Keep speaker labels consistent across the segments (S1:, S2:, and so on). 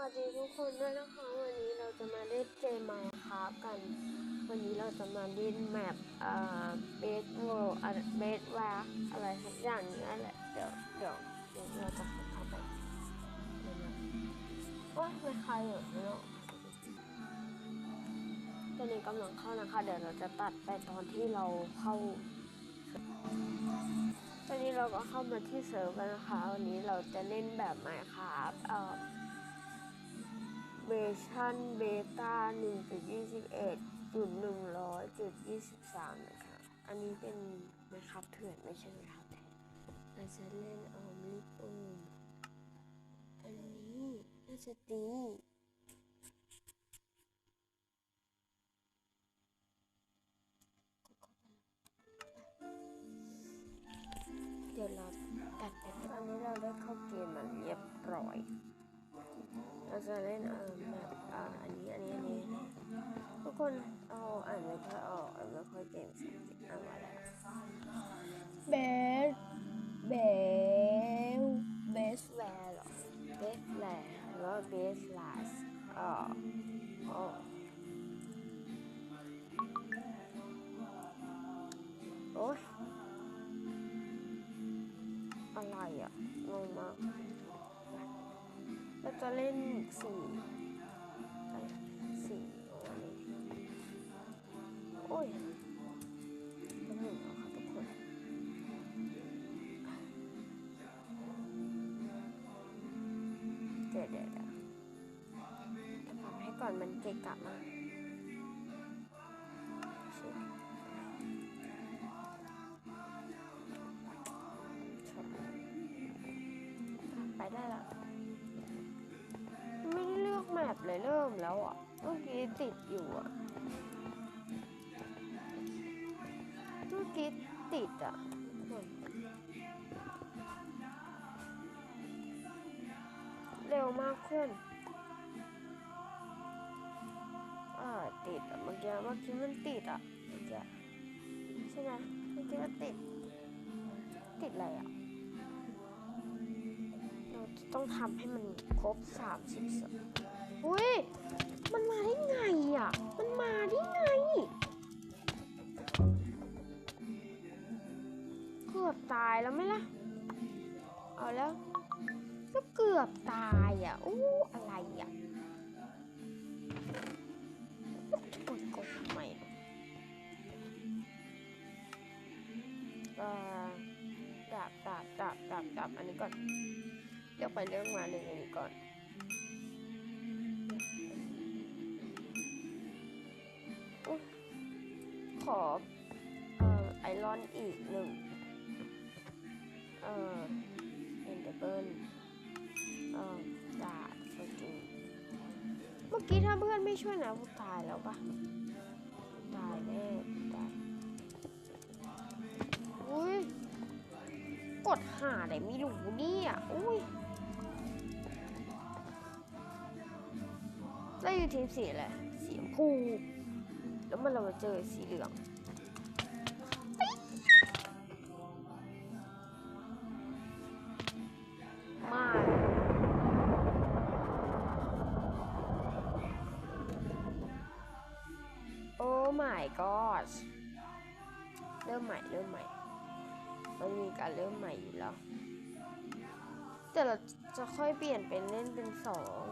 S1: วัสดีทุกคนด้วยนะคะวันนี้เราจะมาเล่นเกมไมค์ครับกัน วันนี้เราจะมาเล่นแมปเอ่อเบสโวเบสแวร์อะไรสักอย่างนี้แหละเดี๋ยวเดี๋ยวเดี๋ยวเราจะเข้าไปเดี๋ยวนะโอ้ยไม่ใครเหรอไม่รู้ตอนนี้กำลังเข้านะคะ เดี๋ยวเราจะตัดไปตอนที่เราเข้าตอนนี้เราก็เข้ามาที่เซิร์ฟแล้วนะคะ วันนี้เราจะเล่นแบบไมค์ครับเอ่อ เวอร์ชันเบต้า1.21จุด100จุด23 นะคะ อันนี้เป็นนะครับเถื่อนไม่ใช่นะครับแท้เราจะเล่นออมลิปอูมอันนี้น่าจะตีเดี๋ยวเราตัดไปตอนนี้เราได้เข้าเกมมันเรียบร้อย คนเอาอ่านไม่ค่อยออกอ่านไม่ค่อยเก่งสักทีอ่านมาแล้วเบสเบสเบสแวร์หรอเบสแวร์แล้วเบสลาสอ่าอ๋อโอ้ยอะไรอะงงมากเราจะเล่นสี่ ยเป็นหนึ่งแล้วค่ะทุกคนเดี๋ยวเดี๋ยวจะปรับให้ก่อนมันเกะกะมากไปได้แล้วไม่ได้เลือกแมปเลยเริ่มแล้วอะเมื่อกี้ติดอยู่อะ มากเพื่อนอ่าติดอะเมื่อกี้เมื่อกี้มันติดอะเมื่อกี้ใช่ไหมเมื่อกี้มันติด ติดอะไรอะ เราจะต้องทำให้มันครบสามสิบสองอุ้ย มันมาได้ไงอะ มันมาได้ไงเกือบตายแล้วไหมล่ะ เอาแล้ว ก็เกือบตายอะอู้อะไรอะกดกดทำไมก็ดาบดาบดาบดาบดาบอันนี้ก่อนเดี๋ยวไปเรื่องมาหนึ่งอันนี้ก่อนอขอเอ่อไอรอนอีกหนึ่งเอ่อเอ็นเดเบิล เอ่อดาสกิลเมื่อกี้ถ้าเพื่อนไม่ช่วยนะกูตายแล้วปะตายแน่ตายอุ้ยกดหาไหนไม่รู้เนี่ยอุ้ยแล้วอยู่ทีมสีอะไรสีชมพูแล้วมันเรามาเจอสีเหลือง god เริ่มใหม่เริ่มใหม่ มันมีการเริ่มใหม่อยู่แล้ว แต่เราจะค่อยเปลี่ยนเป็นเล่นเป็นสอง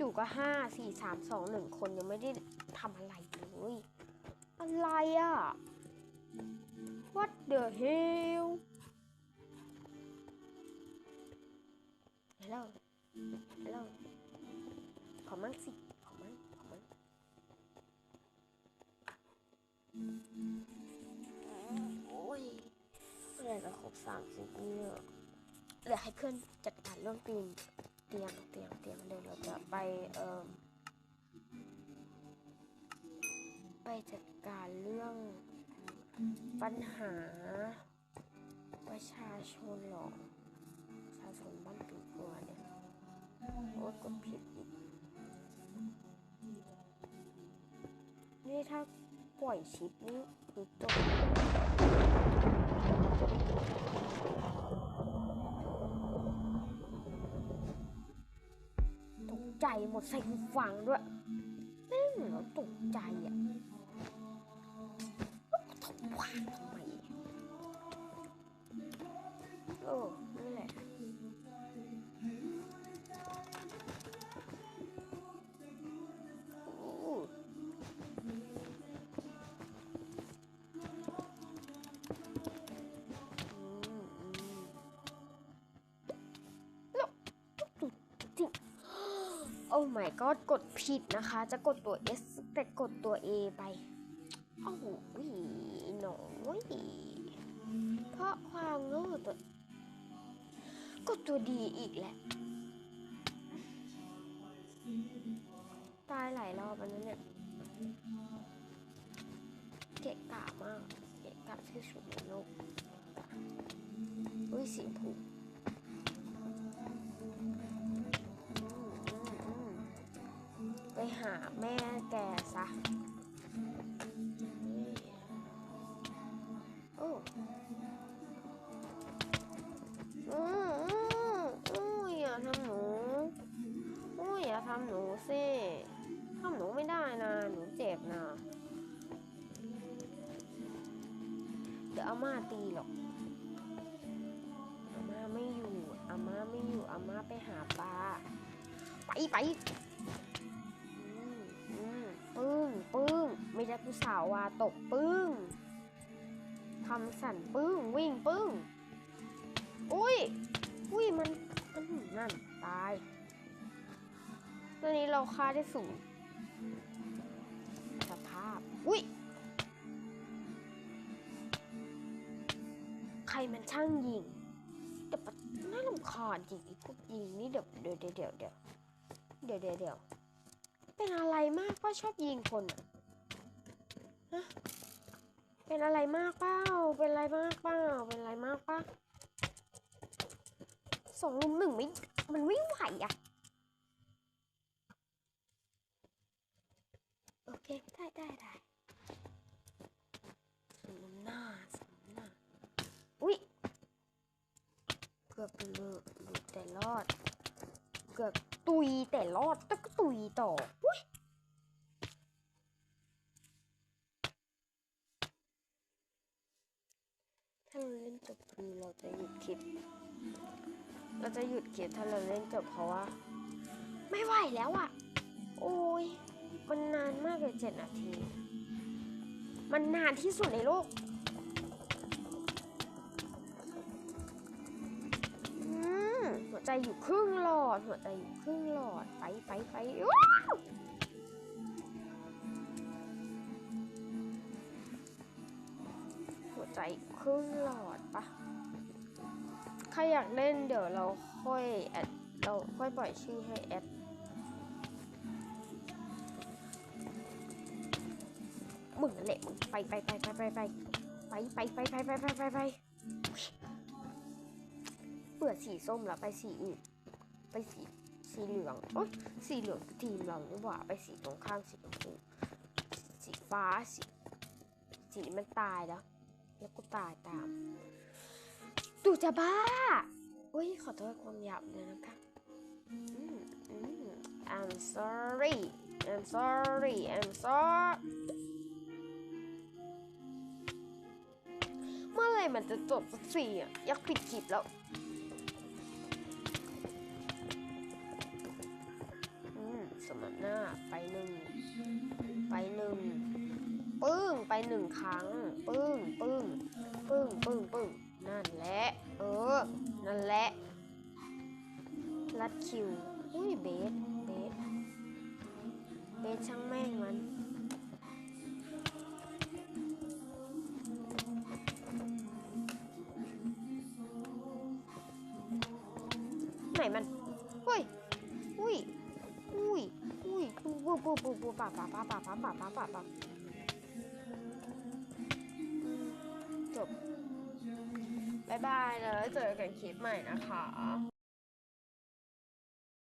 S1: จู่ๆก็ห้าสี่สามสองหนึ่งคนยังไม่ได้ทำอะไรเลยอะไรอะ What the hell Hello Hello ขอมั่งสิ ขอมั่งขอมั่งโอ้ยเมื่อไหรจะครบสามสิบเนี่ยเดี๋ยวให้เพื่อนจัดการเรื่องตีนเตียงเตียงเตียงเดี๋ยวเราจะไปเอ่อไปจัดการเรื่องปัญหาประชาชนหรอประชาชนบ้านปีกั ตัวเนี่ยโอ้ก็ผิดอีก นี่ถ้าปล่อยชิปนี่คือจบตกใจหมดใส่หูฟังด้วยเอ้ยเราตกใจอะ อ้ my god กดผิดนะคะ จะกดตัว S แต่กดตัว A ไปโอ้โหหน่อยเพราะความโง่ตัวกดตัวดีอีกแหละ ตายหลายรอบแล้วนเนี่ยเกะกะมาก เกะกะที่สุดในโลกอุ้ยสีชม หาแม่แกซะโอ้อืมอืมอุ้ยอย่าทำหนูอุ้ยอย่าทำหนูสิทำหนูไม่ได้นะหนูเจ็บนะเดี๋ยวอาม่าตีหรอกอาม่าไม่อยู่อาม่าไม่อยู่อาม่าไปหาปลาไปไป ไมีจักุสาววาตกปึ้งทำสั่นปึ้งวิ่งปึ้ง อุ้ย อุ้ยมันมันนั่นตาย ตัวนี้เราค่าได้สูงสภาพ อุ้ย ใครมันช่างยิงแต่น่าลำคาญจริงอ้พวกยิงนี่เดี๋ยวเดี๋ยวเดี๋ยวเดี๋ยวเดี๋ยวเดี๋ยวเป็นอะไรมากว่าชอบยิงคนอะ เป็นอะไรมากเปล่า เป็นอะไรมากเปล่า เป็นอะไรมากเปล่าสองลุมหนึ่งไม่ มันไม่ไหวอะโอเค ได้ได้ได้สมน้ำหน้าสมน้ำหน้า อุ๊ยเกือบเลอะหลุดแต่รอด เกือบตุยแต่รอดแต่ก็ตุยต่อ ถ้าเราเล่นจบคือเราจะหยุดคลิป เราจะหยุดคลิปถ้าเราเล่นจบเพราะว่า ไม่ไหวแล้วอะโอ้ย มันนานมากเลยเจ็ดนาที มันนานที่สุดในโลกอืมหัวใจอยู่ครึ่งหลอด หัวใจอยู่ครึ่งหลอด ไปไปไปหัวใจ รึ่งหลอดปะใครอยากเล่นเดี๋ยวเราค่อยแอดเราค่อยปล่อยชื่อให้แอดมึงนั่นแหละมึงไปไปไปไปไปไปไปไปไปไปไปไปไปไปเบื่อสีส้มแล้วไปสีอื่นไปสีสีเหลืองโอ๊ยสีเหลืองทีมเรานี่หว่าไปสีตรงข้ามสีชมพูสีฟ้าสีสีนี้มันตายแล้ว แล้วกูตายตามดูจะบ้าอุ้ยขอโทษความหยาบเลยนะคะอืมอืม I'm sorry I'm sorry I'm sorry เมื่อไรมันจะจบสักทีอะอยากปิดคลิปแล้วอืมสมน้ำหน้าไปหนึ่ง ไปหนึ่ง ปึ้ง ไปหนึ่งครั้ง ปึ้ง ดคิว อุ้ยเบส เบส เบสช่างแม่งมัน ไหนมันเฮ้ย อุ้ย อุ้ย อุ้ยปูปูปูปูปูป่าป่าป่าป่าป่าป่าป่าป่าป่าจบบายบายแล้วเจอกันคลิปใหม่นะคะ